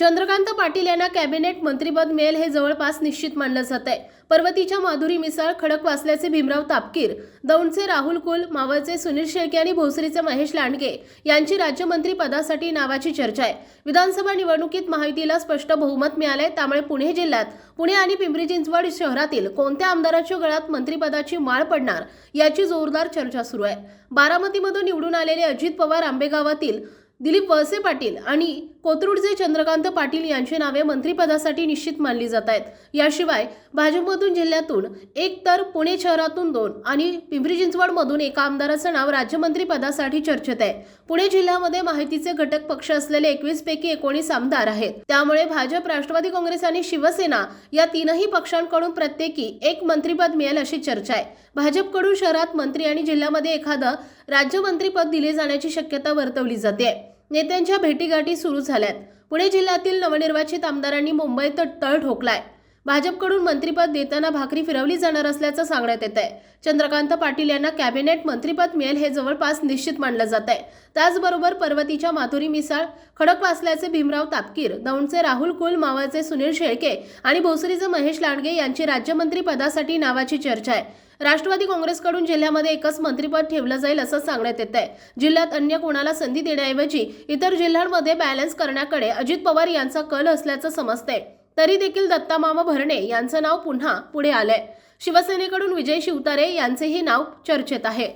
चंद्रकांत पाटील यांना कॅबिनेट मंत्रीपद मिळेल हे जवळपास निश्चित मानलं जात आहे. पर्वतीच्या माधुरी मिसाळ खडक वासल्याचे भीमराव तापकीर दौंडचे राहुल कुल मावळचे सुनील शेळके आणि भोसरीचे महेश लांडगे यांची राज्यमंत्री पदासाठी नावाची चर्चा आहे. विधानसभा निवडणुकीत महायुतीला स्पष्ट बहुमत मिळाले त्यामुळे पुणे जिल्ह्यात पुणे आणि पिंपरी चिंचवड शहरातील कोणत्या आमदाराच्या गळ्यात मंत्रिपदाची माळ पडणार याची जोरदार चर्चा सुरू आहे. बारामतीमधून निवडून आलेले अजित पवार आंबेगावातील दिलीप वळसे पाटील आणि कोथरूडचे चंद्रकांत पाटील यांची नावे मंत्रिपदासाठी निश्चित मानली जात आहेत. याशिवाय भाजपमधून जिल्ह्यातून एक तर पुणे शहरातून दोन आणि पिंपरी चिंचवडमधून एका आमदाराचं नाव राज्यमंत्रीपदासाठी चर्चेत आहे. पुणे जिल्ह्यामध्ये माहितीचे घटक पक्ष असलेले एकवीस पैकी एकोणीस आमदार आहेत. त्यामुळे भाजप राष्ट्रवादी काँग्रेस आणि शिवसेना या तीनही पक्षांकडून प्रत्येकी एक मंत्रीपद मिळेल अशी चर्चा आहे. भाजपकडून शहरात मंत्री आणि जिल्ह्यामध्ये एखादं राज्यमंत्रीपद दिले जाण्याची शक्यता वर्तवली जाते. नेत्यांच्या भेटीगाठी सुरू झाल्यात. पुणे जिल्ह्यातील नवनिर्वाचित आमदारांनी मुंबईत तळ ठोकलाय. भाजपकडून मंत्रीपद देताना भाकरी फिरवली जाणार असल्याचं सांगण्यात येत आहे चंद्रकांत पाटील यांना कॅबिनेट मंत्रीपद मिळेल हे जवळपास निश्चित मानलं जात आहे त्याचबरोबर पर्वतीच्या माधुरी मिसाळ खडकवासल्याचे भीमराव तापकीर दौंडचे राहुल कुल मावळचे सुनील शेळके आणि भोसरीचे महेश लांडगे यांची राज्यमंत्री पदासाठी नावाची चर्चा आहे. राष्ट्रवादी काँग्रेसकडून जिल्ह्यामध्ये एकच मंत्रिपद ठेवलं जाईल असं सांगण्यात येत आहे. जिल्ह्यात अन्य कोणाला संधी देण्याऐवजी इतर जिल्ह्यांमध्ये बॅलन्स करण्याकडे अजित पवार यांचा कल असल्याचं समजतंय. तरी देखील दत्तामामा भरणे यांचं नाव पुन्हा पुढे आलंय. शिवसेनेकडून विजय शिवतारे यांचेही नाव चर्चेत आहे.